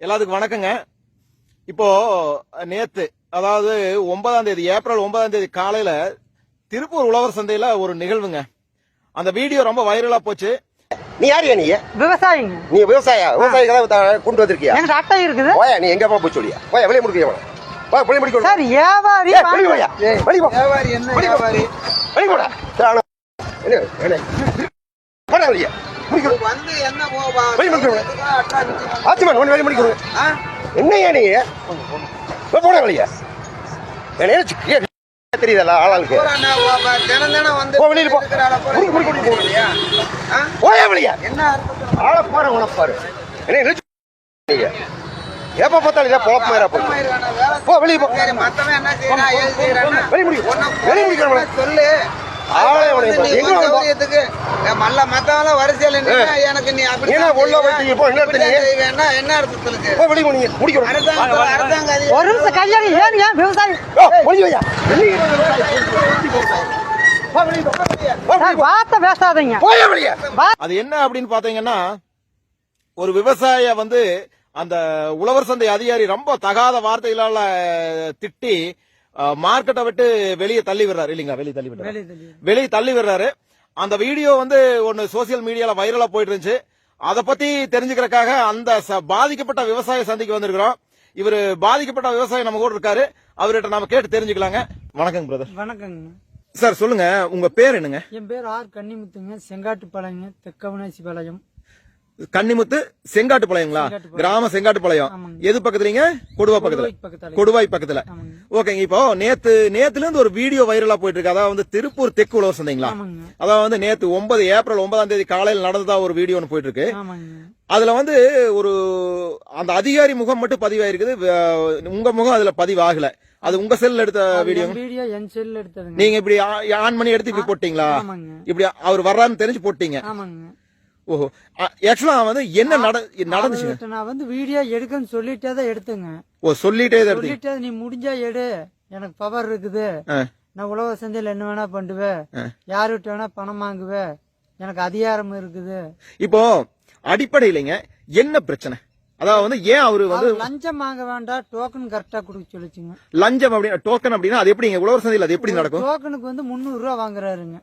எல்லாத்துக்கும் வணக்கங்க. இப்போ நேத்து அதாவது ஒன்பதாம் தேதி ஏப்ரல் ஒன்பதாம் தேதி காலையில திருப்பூர் உழவர் சந்தையில ஒரு நிகழ்வுங்க. அந்த வீடியோ ரொம்ப வைரலா போச்சு. நீ யாரியா நீ? விவசாயிங்க. நீ விவசாய விவசாயி கதை கொண்டு வந்திருக்கியா? எங்க அட்டை இருக்குது. போயா நீ எங்க போய் சொல்லியா போயா வெளியே முடிக்க போயா போய் வெளியே முடிக்க சார் வியாபாரி ஏய், வெளியே போயா வெளியே போ. வியாபாரி என்ன. வியாபாரி? வெளியே போடா. என்ன என்ன? போடா வெளியே ஆச்சுமான் ஒன்று வெளியே முடிக்கணும் என்னையா நீ போய் போடா வெளியே. என்ன தெரியுதல்ல ஆளாளுக்கு. வெளியில? போயா வெளியே. ஆளை பாரு உனக்கு பாரு. என்ன நீங்க எப்ப பார்த்தாலும் இதான் பொழப்பு மாதிரி வேலை போ வெளியே போ. வெளியே உன்னை வெளியே முடிக்கிறவன. சொல்லு. மல்ல மத்தவன்லாம் வரிசையில எனக்கு நீ அப்படி உள்ள வச்சு இப்போ என்ன செய்வேன்னா என்ன அர்த்தத்துக்கு போ வெளியே போனீங்க. முடிக்கணும் அரசாங்கம் அரசாங்கம் அதிகாரி ஒரு நிமிஷம் ஏன் விவசாயி? வையா. வார்த்தை பேசாதீங்க அது என்ன அப்படின்னு பாத்தீங்கன்னா ஒரு விவசாய வந்து அந்த உழவர் சந்தை அதிகாரி ரொம்ப தகாத வார்த்தைகளால திட்டி மார்க்கெட்டை விட்டு வெளியே தள்ளி விடுறாரு. இல்லைங்க வெளியே தள்ளி விடுறாரு. வெளியே தள்ளி விடுறாரு. அந்த வீடியோ வந்து ஒன்னு சோசியல் மீடியால வைரலா போயிட்டு இருந்துச்சு அதை பத்தி தெரிஞ்சுக்கிறதுக்காக அந்த பாதிக்கப்பட்ட விவசாய சந்தைக்கு வந்திருக்கிறோம். இவரு பாதிக்கப்பட்ட விவசாயி நம்ம கூட இருக்காரு. அவர்கிட்ட நாம கேட்டு தெரிஞ்சுக்கலாங்க. வணக்கங்க பிரதர் வணக்கங்க. சார் சொல்லுங்க உங்க பேர் என்னங்க? என் பேர் ஆர் கன்னிமுத்துங்க செங்காட்டுப்பாளையங்க தெக்கவனாசி பாளையம் கன்னிமுத்து செங்காட்டுப்பாளையங்களா செங்காட்டுப்பாளையம். கிராம செங்காட்டுப்பாளையம் ஆமாங்க. எது பக்கத்துலங்க கொடுவா பக்கத்துல. கொடுவாய் பக்கத்துல. ஓகேங்க இப்போ நேத்து நேத்துல இருந்து ஒரு வீடியோ வைரலா போயிட்டு இருக்கு அதாவது வந்து திருப்பூர் தெற்கு உழவர் சந்தைங்களா? அதாவது வந்து நேத்து ஒன்பது ஏப்ரல் ஒன்பதாம் தேதி காலையில் நடந்ததா ஒரு வீடியோ ஒன்று போயிட்டு இருக்கு அதுல வந்து ஒரு அந்த அதிகாரி முகம் மட்டும் பதிவாயிருக்குது. உங்க முகம் அதுல பதிவாகல. அது உங்க செல்ல எடுத்த வீடியோ? வீடியோ என் செல்ல எடுத்ததுங்க. நீங்க இப்படி ஆன் பண்ணி எடுத்து இப்படி போட்டீங்களா? இப்படி அவர் வர்றாருன்னு தெரிஞ்சு போட்டீங்க. ஓஹோ. ஆக்சுவலா வந்து என்ன நட அவர்கிட்ட நான் வந்து வீடியோ எடுக்கன்னு சொல்லிட்டே தான் எடுத்துங்க. ஓ சொல்லிட்டே தான் சொல்லிட்டே நீ முடிஞ்சா எடு. எனக்கு பவர் இருக்குது. நான் உழவர் சந்தையில் என்ன வேணா பண்ணுவேன். யாருகிட்ட வேணா பணம் வாங்குவேன். எனக்கு அதிகாரம் இருக்குது. இப்போ அடிப்படையிலங்க என்ன பிரச்சனை? அதாவது வந்து ஏன் அவரு வந்து லஞ்சம் வாங்க வேண்டாம் டோக்கன் கரெக்டா கொடுக்க சொல்லிச்சுங்க. லஞ்சம் அப்படின்னா டோக்கன் அப்படின்னா அது எப்படிங்க உழவர் சந்தையில் அது எப்படி நடக்கும்? டோக்கனுக்கு வந்து முந்நூறு ரூபா வாங்குறாருங்க.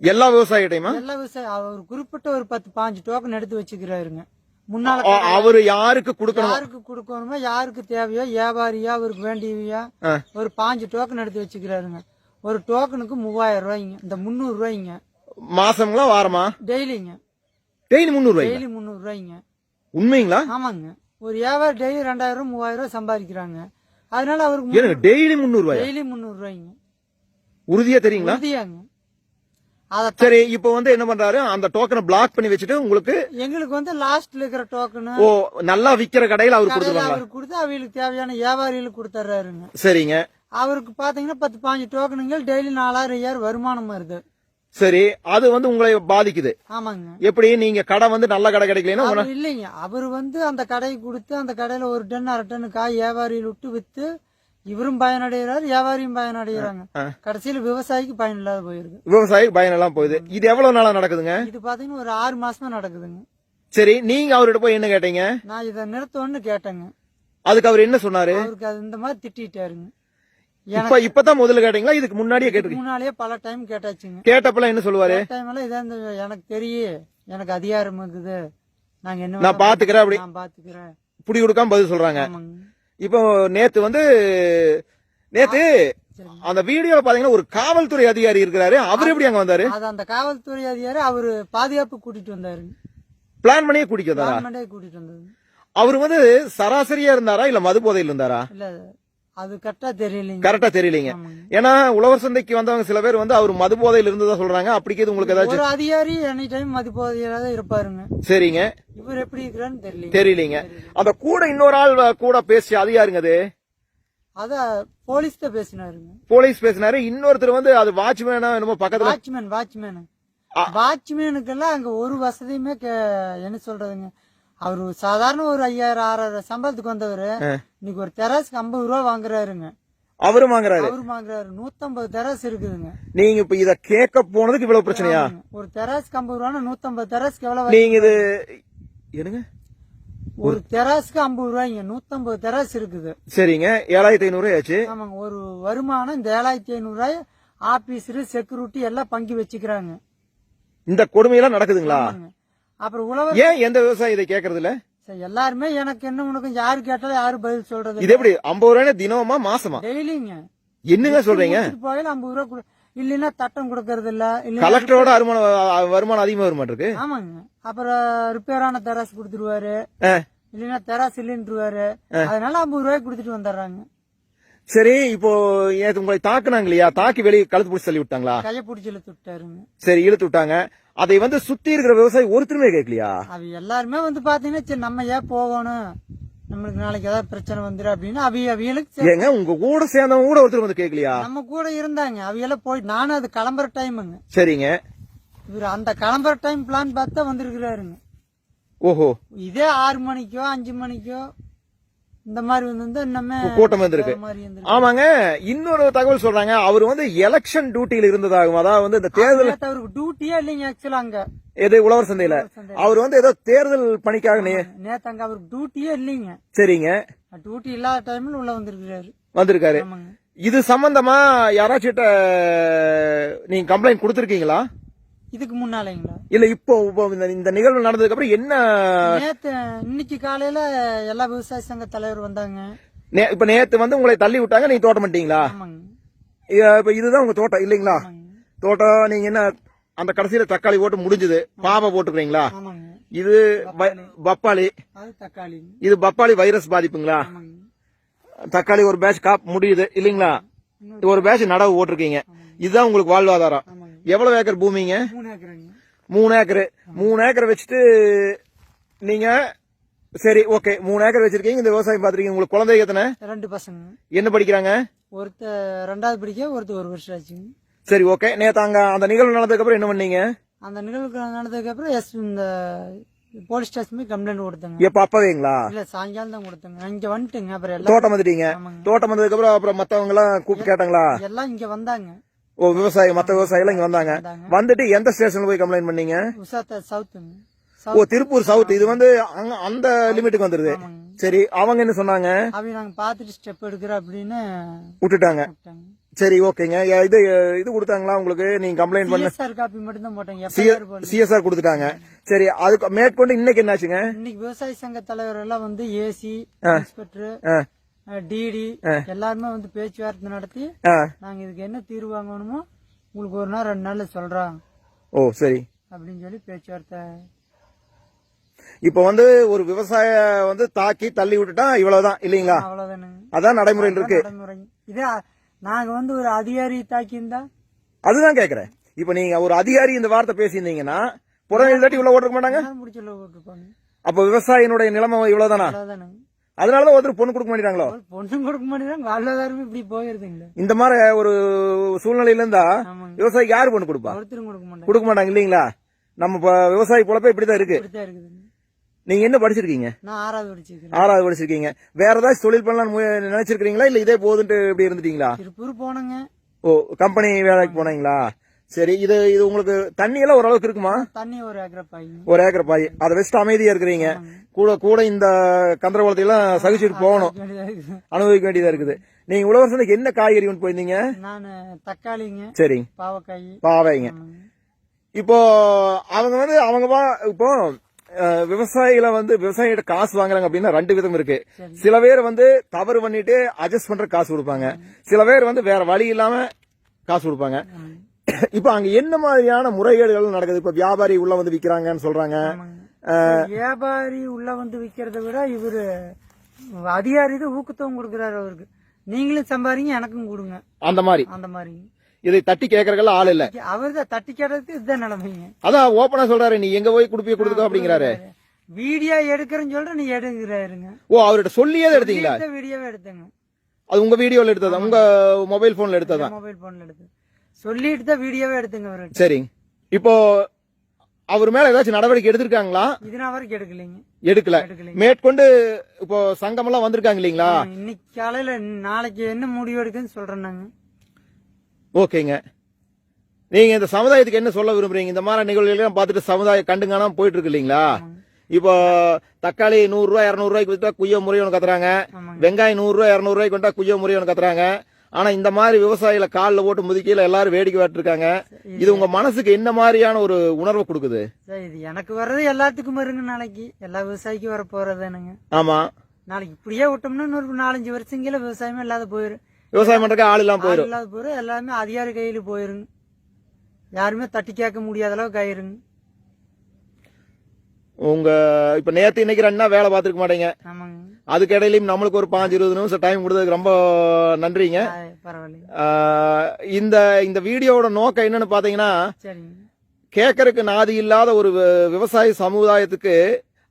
எல்லா விவசாயிகிட்டையுமா? எல்லா விவசாயம் அவர் குறிப்பிட்ட ஒரு பத்து பாஞ்சு டோக்கன் எடுத்து வச்சுக்கிறாருங்க. முன்னால அவரு யாருக்கு கொடுக்கணும்? யாருக்கு கொடுக்கணுமோ யாருக்கு தேவையோ வியாபாரியா அவருக்கு வேண்டியவையா. ஒரு பாஞ்சு டோக்கன் எடுத்து வச்சுக்கிறாருங்க. ஒரு டோக்கனுக்கு மூவாயிரம் ரூபாய்ங்க இந்த முந்நூறு ரூபாய்ங்க. மாசங்களா வாரமா? டெய்லிங்க. டெய்லி முந்நூறு ரூபாய் டெய்லி முந்நூறு ரூபாய்ங்க. உண்மைங்களா? ஆமாங்க. ஒரு வியாபாரி டெய்லி ரெண்டாயிரம் மூவாயிரம் ரூபாய் சம்பாதிக்கிறாங்க. அதனால அவருக்கு டெய்லி முந்நூறு ரூபாய்? டெய்லி முந்நூறு ரூபாய்ங்க. உறுதியா தெரியுங்களா? உறுதியாங்க. சரி இப்போ வந்து என்ன பண்றாரு? அந்த டோக்கனை பிளாக் பண்ணி வச்சுட்டு உங்களுக்கு எங்களுக்கு வந்து லாஸ்ட்ல இருக்கிற டோக்கனு ஓ நல்லா விக்கிற கடையில அவரு கடையில கொடுத்துருவாங்களா? அவருக்கு கொடுத்து அவங்களுக்கு தேவையான வியாபாரிகளுக்கு கொடுத்துட்றாருங்க சரிங்க. அவருக்கு பாத்தீங்கன்னா பத்து பாஞ்சு டோக்கனுங்கள் டெய்லி நாலாயிரம் ஐயாயிரம் வருமானம் வருது. சரி அது வந்து உங்களை பாதிக்குது. ஆமாங்க. எப்படி? நீங்க கடை வந்து நல்ல கடை கிடைக்கலன்னா அவர் இல்லைங்க. அவர் வந்து அந்த கடைக்கு கொடுத்து அந்த கடையில ஒரு டன் அரை டன் காய் வியாபாரியில் விட்டு வித்து இவரும் பயனடைகிறார் வியாபாரியும் பயனடைகிறாங்க. கடைசியில விவசாயிக்கு பயன் இல்லாத போயிருது. விவசாயிக்கு பயன் எல்லாம் போகுது. இது எவ்வளவு நாளா நடக்குதுங்க? இது பாத்தீங்கன்னா ஒரு ஆறு மாசமா நடக்குதுங்க. சரி நீங்க அவர்கிட்ட போய் என்ன கேட்டீங்க? நான் இதை நிறுத்தணும்னு கேட்டேங்க. அதுக்கு அவர் என்ன சொன்னாரு? அவருக்கு அது இந்த மாதிரி திட்டிட்டாருங்க. இப்ப இப்பதான் முதல்ல கேட்டீங்களா? இதுக்கு முன்னாடியே கேட்டு முன்னாலேயே பல டைம் கேட்டாச்சுங்க. கேட்டப்பெல்லாம் என்ன சொல்லுவாரு? டைம் எல்லாம் இதான் எனக்கு தெரியும் எனக்கு அதிகாரம் இருக்குது. நாங்க என்ன நான் பாத்துக்கிறேன் அப்படி. நான் பாத்துக்கிறேன். புடி கொடுக்காம பதில் சொல்றாங்க. இப்போ நேத்து வந்து நேத்து அந்த வீடியோல பாத்தீங்கன்னா ஒரு காவல்துறை அதிகாரி இருக்கிறாரு. அவர் எப்படி அங்க வந்தாரு? அது அந்த காவல்துறை அதிகாரி அவரு பாதுகாப்பு கூட்டிட்டு வந்தாருங்க பிளான் பண்ணியே குடிக்க வந்தாரா? கூட்டிட்டு வந்தது. அவர் வந்து சராசரியா இருந்தாரா இல்ல மது போதையில் இருந்தாரா இல்ல. அது கரெக்டா தெரியலைங்க. கரெக்டா தெரியலீங்க. ஏன்னா உழவர் சந்தைக்கு வந்தவங்க சில பேர் வந்து அவர் மது போதையில் இருந்ததா சொல்றாங்க. அப்படிக்கு உங்களுக்கு ஏதாச்சும் ஒரு அதிகாரி எனி டைம் மதிப்போதையில தான் இருப்பாருங்க. சரிங்க. இவர் எப்படி இருக்கிறான்னு தெரியல தெரியலீங்க. அந்த கூட இன்னொரு ஆள் கூட பேசி அது யாருங்க அது? அத போலீஸ் தான் பேசினாருங்க. போலீஸ் பேசினாரு. இன்னொருத்தர் வந்து அது வாட்ச்மேனா என்னமோ பக்கத்துல வாட்ச்மேன் வாட்ச்மேன். வாட்ச்மேனுக்கெல்லாம் அங்க ஒரு வசதியுமே என்ன சொல்றதுங்க? அவரு சாதாரண ஒரு ஐயாயிரம் ஆறாயிரம் சம்பளத்துக்கு வந்தவரு இன்னைக்கு ஒரு தெராசுக்கு ஐம்பது ரூபா வாங்குறாருங்க. அவரும் வாங்குறாரு. அவரு வாங்குறாரு. நூத்தம்பது தெராசு இருக்குதுங்க. நீங்க இப்ப இத கேட்க போனதுக்கு இவ்வளவு பிரச்சனையா? ஒரு தெராசுக்கு ஐம்பது ரூபான்னா நூத்தம்பது தெராசுக்கு எவ்வளவு நீங்க இது என்னங்க? ஒரு தெராசுக்கு ஐம்பது ரூபாய்ங்க. நூத்தம்பது தெராசு இருக்குது. சரிங்க. ஏழாயிரத்தி ஐநூறு ஆச்சு. ஆமாங்க. ஒரு வருமானம் இந்த ஏழாயிரத்தி ஐநூறு ரூபாய் ஆபீஸரு செக்யூரிட்டி எல்லாம் பங்கி வச்சுக்கிறாங்க. இந்த கொடுமையெல்லாம் நடக்குதுங்களா. அப்புறம் உழவர் ஏன் எந்த விவசாயி இதை கேக்குறது இல்ல எல்லாருமே எனக்கு என்ன உனக்கு யாரு கேட்டாலும் யாரு பதில் சொல்றது இது எப்படி ஐம்பது ரூபாய் தினமா மாசமா? டெய்லிங்க. என்னங்க சொல்றீங்க? போயில ஐம்பது ரூபா இல்லைன்னா தட்டம் கொடுக்கறது இல்ல கலெக்டரோட வருமானம் வருமானம் அதிகமா வருமா இருக்கு ஆமாங்க. அப்புறம் ரிப்பேர் ஆன தெராசு கொடுத்துருவாரு. இல்லைன்னா தெராசு இல்லைன்றுவாரு. அதனால ஐம்பது ரூபாய் கொடுத்துட்டு வந்துடுறாங்க. சரி இப்போ உங்களை தாக்குனாங்க இல்லையா? தாக்கி வெளியே கழுத்து பிடிச்சி தள்ளி விட்டாங்களா? கைய பிடிச்சி இழுத்து விட்டாருங்க. சரி இழுத்து விட்டாங்க. அதை வந்து சுத்தி இருக்கிற விவசாயி ஒருத்தருமே கேட்கலையா? அவ எல்லாருமே வந்து பாத்தீங்கன்னா சரி நம்ம ஏன் போகணும்? நம்மளுக்கு நாளைக்கு ஏதாவது பிரச்சனை வந்துடும் அப்படின்னு அவிய அவியலுக்கு ஏங்க உங்க கூட சேர்ந்தவங்க கூட ஒருத்தர் வந்து கேட்கலையா? நம்ம கூட இருந்தாங்க. அவியெல்லாம் போய் நானும் அது கிளம்புற டைமுங்க. சரிங்க. இவர் அந்த கிளம்புற டைம் பிளான் பார்த்தா வந்திருக்கிறாருங்க. ஓஹோ. இதே ஆறு மணிக்கோ அஞ்சு மணிக்கோ இந்த மாதிரி வந்து இன்னமே கூட்டம் வந்திருக்கு. ஆமாங்க. இன்னொரு தகவல் சொல்றாங்க. அவர் வந்து எலெக்ஷன் டியூட்டியில இருந்ததாகும் அதாவது வந்து இந்த தேர்தல் அவருக்கு டியூட்டியே இல்லைங்க ஆக்சுவலா அங்க. எது உழவர் சந்தையில. அவர் வந்து ஏதோ தேர்தல் பணிக்காக நேத்து அங்க அவருக்கு டியூட்டியே இல்லைங்க. சரிங்க. டியூட்டி இல்லாத டைம்ல உள்ள வந்திருக்காரு. ஆமாங்க. இது சம்பந்தமா யாராச்சிட்ட நீங்க கம்ப்ளைண்ட் கொடுத்திருக்கீங்களா? இதுக்கு முன்னாலேங்களா? இல்ல இப்போ இப்போ இந்த- இந்த நிகழ்வு நடந்ததுக்கு அப்புறம் என்ன நேத்து இன்னைக்கு காலையில எல்லா விவசாய சங்க தலைவர் வந்தாங்க. நே- இப்ப நேத்து வந்து உங்களை தள்ளி விட்டாங்க நீங்க தோட்டம் பண்ணிட்டீங்களா? ஆமாங்க. இப்ப இதுதான் உங்க தோட்டம் இல்லைங்களா? தோட்டம் நீங்க என்ன அந்த கடைசியில தக்காளி போட்டு முடிஞ்சது பாவை போட்டுக்கிறீங்களா? ஆமாங்க. இது வ- பப்பாளி. அது தக்காளி. இது பப்பாளி வைரஸ் பாதிப்புங்களா? ஆமாங்க. தக்காளி ஒரு பேட்ச் காப் முடியுது இல்லைங்களா? ஒரு பேட்ச் நடவு போட்டிருக்கீங்க. இதுதான் உங்களுக்கு வாழ்வாதாரம். எவ்வளவு ஏக்கர் பூமிங்க? மூணு ஏக்கருங்க. மூணு ஏக்கர். மூணு ஏக்கர் வச்சுட்டு நீங்க சரி ஓகே. மூணு ஏக்கர் வச்சிருக்கீங்க. இந்த விவசாயம் பாத்துருக்கீங்க உங்களுக்கு குழந்தைங்க எத்தனை? ரெண்டு பசங்க. என்ன படிக்கிறாங்க? ஒருத்த ரெண்டாவது படிக்க ஒருத்தர் ஒரு வருஷம் ஆச்சுங்க. சரி ஓகே. நேத்து அங்க அந்த நிகழ்வு நடந்ததுக்கு அப்புறம் என்ன பண்ணீங்க? அந்த நிகழ்வுக்கு நடந்ததுக்கு அப்புறம் எஸ் இந்த போலீஸ் ஸ்டேஷன் கம்ப்ளைண்ட் கொடுத்தங்க. எப்ப அப்பவேங்களா? இல்ல சாயங்காலம் தான் கொடுத்தங்க. இங்க வந்துட்டுங்க. அப்புறம் எல்லாம் தோட்டம் வந்துட்டீங்க. தோட்டம் வந்ததுக்கு அப்புறம் அப்புறம் மத்தவங்க எல்லாம் கூப்பிட்டு கேட்டாங்களா? எல்லாம் இங்க வந்தாங்க. ஓ விவசாயி மத்த விவசாயி எல்லாம் இங்க வந்தாங்க. வந்துட்டு எந்த ஸ்டேஷன்ல போய் கம்ப்ளைண்ட் பண்ணீங்க? ஓ திருப்பூர் சவுத் இது வந்து அந்த லிமிட்டுக்கு வந்துருது. சரி அவங்க என்ன சொன்னாங்க? அவங்க நாங்க பாத்துட்டு ஸ்டெப் எடுக்கிறோம் அப்படின்னு விட்டுட்டாங்க. சரி ஓகேங்க. இது இது கொடுத்தாங்களா உங்களுக்கு? நீங்க கம்ப்ளைண்ட் பண்ண சிஎஸ்ஆர் காப்பி மட்டும் தான் போட்டாங்க சிஎஸ்ஆர் கொடுத்துட்டாங்க. சரி அதுக்கு மேற்கொண்டு இன்னைக்கு என்னாச்சுங்க? இன்னைக்கு விவசாய சங்க தலைவர் எல்லாம் வந்து ஏசி இன்ஸ்பெக்டர் டிடி எல்லாருமே வந்து பேச்சுவார்த்தை நடத்தி. நாங்க இதுக்கு என்ன தீர்வு வாங்கணுமோ உங்களுக்கு ஒரு நாள் ரெண்டு நாள்ல சொல்றோம். ஓ சரி. அப்படின்னு சொல்லி பேச்சுவார்த்தை. இப்ப வந்து ஒரு விவசாய வந்து தாக்கி தள்ளி விட்டுட்டா இவ்வளவுதான் இல்லீங்களா? அவ்வளவுதானுங்க. அதான் நடைமுறையில் இருக்கு. நடைமுறை. இதே நாங்க வந்து ஒரு அதிகாரி தாக்கியிருந்தா? அதுதான் கேக்குறேன். இப்ப நீங்க ஒரு அதிகாரி இந்த வார்த்தை பேசியிருந்தீங்கன்னா புறநிலை தட்டி உள்ள ஓட்டிருக்க மாட்டாங்க? போட்டுருப்பாங்க அப்ப விவசாயினுடைய நிலைமை இவ்வளவுதானா? அதனாலதான் ஒருத்தர் பொண்ணு கொடுக்க மாட்டேங்கிறாங்களோ? பொண்ணும் கொடுக்க மாட்டேங்கிறாங்க வாழ்வாதாரமே இப்படி போயிருதுங்களே. இந்த மாதிரி ஒரு சூழ்நிலையில இருந்தா விவசாயிக்கு யாரு பொண்ணு கொடுப்பா? கொடுக்க மாட்டாங்க. கொடுக்க மாட்டாங்க இல்லீங்களா? நம்ம விவசாயி பொழப்ப இப்படிதான் இருக்கு. நீங்க என்ன படிச்சிருக்கீங்க? ஆறாவது படிச்சிருக்கிறேன். ஆறாவது படிச்சிருக்கீங்க. வேற ஏதாச்சும் தொழில் பண்ணலாம்னு நினைச்சிருக்கீங்களா இல்ல இதே போதுன்ட்டு இப்படி இருந்துட்டீங்களா? திருப்பூர் போனேங்க. ஓ கம்பெனி வேலைக்கு போனீங்களா? சரி இது இது உங்களுக்கு தண்ணி எல்லாம் ஓரளவுக்கு இருக்குமா? தண்ணி ஒரு ஏக்கரை பாய்ங்க ஒரு ஏக்கர் பாய். அதை வச்சுட்டு அமைதியா இருக்கிறீங்க. கூட கூட இந்த கந்தரகுலத்தை எல்லாம் சகிச்சுட்டு போகணும். அனுபவிக்க வேண்டியதா இருக்குது. நீங்க உழவர் சந்தைக்கு என்ன காய்கறி கொண்டு போயிருந்தீங்க? நான் தக்காளிங்க சரி. பாவக்காய். பாவைங்க. இப்போ அவங்க வந்து அவங்க இப்போ விவசாயிகளை வந்து விவசாயிகிட்ட காசு வாங்குறாங்க அப்படின்னா ரெண்டு விதம் இருக்கு. சில பேர் வந்து தவறு பண்ணிட்டு அட்ஜஸ்ட் பண்ற காசு கொடுப்பாங்க. சில பேர் வந்து வேற வழி இல்லாம காசு கொடுப்பாங்க. இப்போ அங்க என்ன மாதிரியான முறைகேடுகள் நடக்குது? இப்ப வியாபாரி உள்ள வந்து விக்கிறாங்கன்னு சொல்றாங்க. வியாபாரி உள்ள வந்து விக்கிறத விட இவரு அதிகாரி தான் ஊக்கத்தவும் கொடுக்கறாரு அவருக்கு. நீங்களும் சம்பாதிங்க எனக்கும் கொடுங்க. அந்த மாதிரி. அந்த மாதிரி. இதை தட்டி கேட்கறதுல ஆள் இல்ல. அவர் தான் தட்டி கேட்டதுக்கு இதுதான் நிலைமைங்க. அதான் ஓப்பனா சொல்றாரு நீ எங்க போய் குடுப்பிய கொடுத்துக்கோ அப்படிங்கிறாரு. வீடியோ எடுக்கிறேன்னு சொல்ற நீ எடுக்கிறாருங்க. ஓ அவர்கிட்ட சொல்லியே எடுத்தீங்களா? வீடியோவே எடுத்தேங்க. அது உங்க வீடியோல எடுத்ததா? உங்க மொபைல் போன்ல எடுத்ததா? மொபைல் போன்ல எடுத்து சொல்லிட்டு தான் வீடியோவே எடுத்துங்க அவர்கிட்ட சரி இப்போ அவர் மேல ஏதாச்சும் நடவடிக்கை எடுத்திருக்காங்களா? இது நான் வரைக்கும் எடுக்கலைங்க. எடுக்கல. எடுக்கலைங்க. மேற்கொண்டு இப்போ சங்கம் எல்லாம் வந்திருக்காங்க இல்லீங்களா? இன்னைக்கு காலையில நாளைக்கு என்ன முடிவு எடுக்குன்னு சொல்றேன் நாங்க. ஓகேங்க. நீங்க இந்த சமுதாயத்துக்கு என்ன சொல்ல விரும்புறீங்க? இந்த மாதிரி நிகழ்வுகள் எல்லாம் பார்த்துட்டு சமுதாயம் கண்டுங்கானாம போயிட்டு இருக்கு இல்லீங்களா இப்போ தக்காளி நூறு ரூபாய் இருநூறு ரூபாய்க்கு வித்தா குய்ய முறையோன்னு கத்துறாங்க. ஆமாங்க. வெங்காயம் நூறு ரூபாய் இருநூறு ரூபாய்க்கு வந்தா குய்ய முறையோன்னு கத்துறாங்க. ஆனா இந்த மாதிரி விவசாயிகளை காலில் போட்டு முதுக்கில எல்லாரும் வேடிக்கை விட்டுருக்காங்க இது உங்க மனசுக்கு என்ன மாதிரியான ஒரு உணர்வை கொடுக்குது? சரி இது எனக்கு வர்றது எல்லாத்துக்கும் வருங்க நாளைக்கு. எல்லா விவசாயிக்கும் வர போறதுனுங்க ஆமா. நாளைக்கு இப்படியே விட்டோம்னா இன்னொரு நாலஞ்சு வருஷங்கள விவசாயமே இல்லாத போயிரும். விவசாயம் பண்றதுக்கு ஆள் இல்லாம ஆள் போயிடும் இல்லாத போயிரும். எல்லாமே அதிகாரி கையில போயிருங்க. யாருமே தட்டி கேட்க முடியாத அளவுக்கு ஆயிருங்க. உங்க இப்ப நேத்து இன்னைக்கு ரெண்டா வேலை பார்த்துருக்க மாட்டீங்க. ஆமாங்க. அதுக்கு இடையிலயும் நம்மளுக்கு ஒரு பாஞ்சு இருபது நிமிஷம் டைம் கொடுத்ததுக்கு ரொம்ப நன்றிங்க. இந்த இந்த வீடியோவோட நோக்கம் என்னன்னு பாத்தீங்கன்னா கேட்கறதுக்கு நாதி இல்லாத ஒரு விவசாய சமுதாயத்துக்கு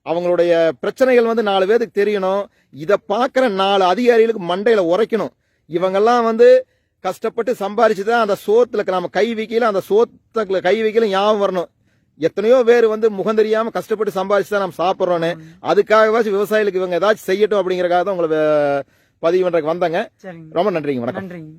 அவங்களுடைய பிரச்சனைகள் வந்து நாலு பேருக்கு தெரியணும். இத பாக்குற நாலு அதிகாரிகளுக்கு மண்டையில உரைக்கணும். இவங்கெல்லாம் வந்து கஷ்டப்பட்டு சம்பாரிச்சுதான் அந்த சோத்துல நம்ம கை வைக்கல அந்த சோத்துல கை வைக்கல ஞாபகம் வரணும். எத்தனையோ பேர் வந்து முகம் தெரியாம கஷ்டப்பட்டு சம்பாரிச்சு தான் நம்ம சாப்பிட்றோன்னு. அதுக்காகவாச்சும் விவசாயிகளுக்கு இவங்க ஏதாச்சும் செய்யட்டும் அப்படிங்கறக்காக தான் உங்களை பதிவு பண்றதுக்கு வந்தாங்க. ரொம்ப நன்றிங்க வணக்கம். நன்றிங்க.